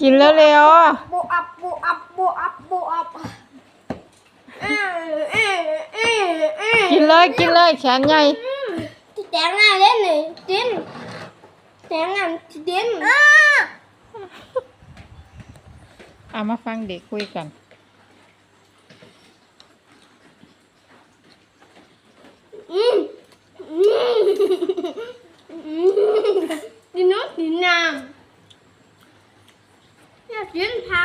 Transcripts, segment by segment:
กินแล้วเร็วโบอับโบอับโบอับโบอับเออเออเออเออกินเลยกินเลยแขนใหญ่แตงงานเล่นเลยดินแตงงานดินอ้าเอามาฟังเด็กคุยกัน อืมอืมอืมดินน้ำดินน้ำอยากดินเผา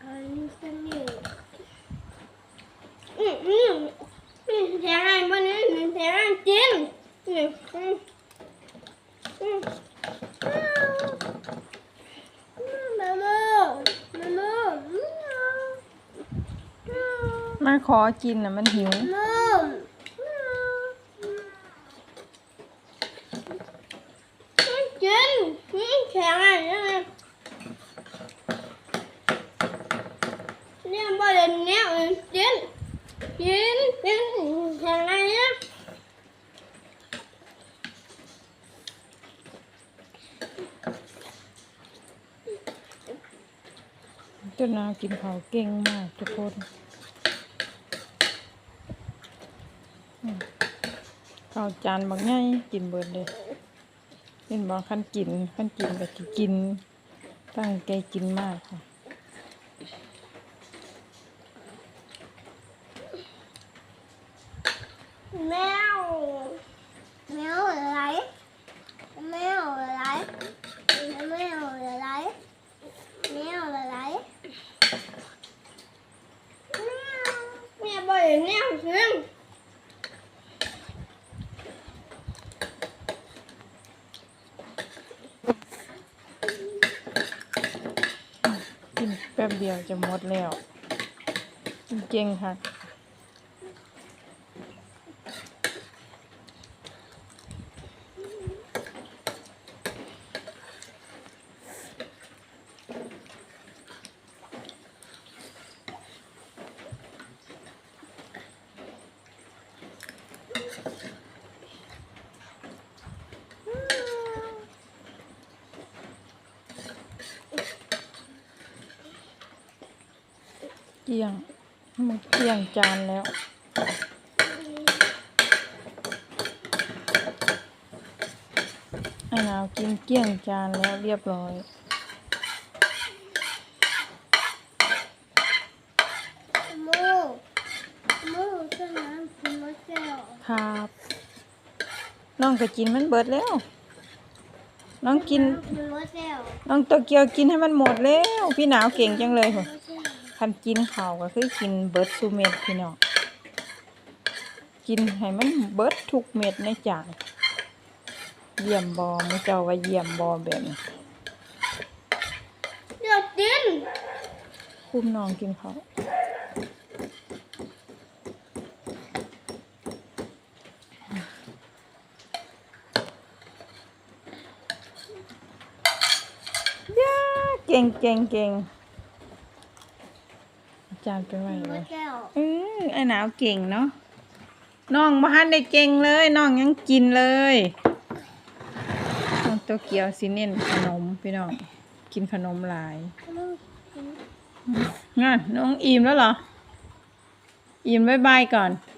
เรื่องเสียงไงอืมอืมอันนี้สนิทอืมอืมอืมเสียงไงบ้านนี้เสียงไงจริงอืมอืมอืมมาโมมาโมมันขอกินนะมันหิว มากินแข็งอะไรเนี่ย เนี่ยบ่ได้เนี่ยกินกินกินแข็งอะไรเนี่ยเจ้านากินข้าวเก่งมากทุกคนข้าวจานบางไงกินเบิดเลยเป็นบอกขั้นกินขั้นกินก็สิกิน ตั้งใจกินมากค่ะ แมวแมวอะไรแมวอะไรแมวอะไรแมวอะไรแมวบ่ได้แนวซึ่งกินแป๊บเดียวจะหมดแล้วกินเก่งค่ะ เกี้ยงมันเกี้ยงจานแล้ว ไอ้หนาวกินเกี้ยงจานแล้วเรียบร้อยมโมสนามคุณมาแก้วครับน้องก็กินมันเบิดแล้ว น้องกิน น้องโตเกียวกินให้มันหมดแล้ว พี่หนาวเก่งจังเลยค่ะ คันกินข้าวก็คือกินเบิดซุเม็ดพี่น้องกินให้มันเบิดทุกเม็ดในจานเยี่ยมบอมือเจ้าว่าเยี่ยมบอแบบนี้เดี๋ยวดินคุ้มน้องกินเขาวย่าเก่งเก่งเก่งอา จารย์เป็นไงคุณเลมายแก้วอือไอ้หนาวเก่งเนาะน้องบ้านได้เก่งเลยน้องยังกินเลยน้องโตเกียวสิเน้นขนมพี่น้องกินขนมหลายงั้นน้องอิ่มแล้วเหรออิ่มบายบายก่อนบ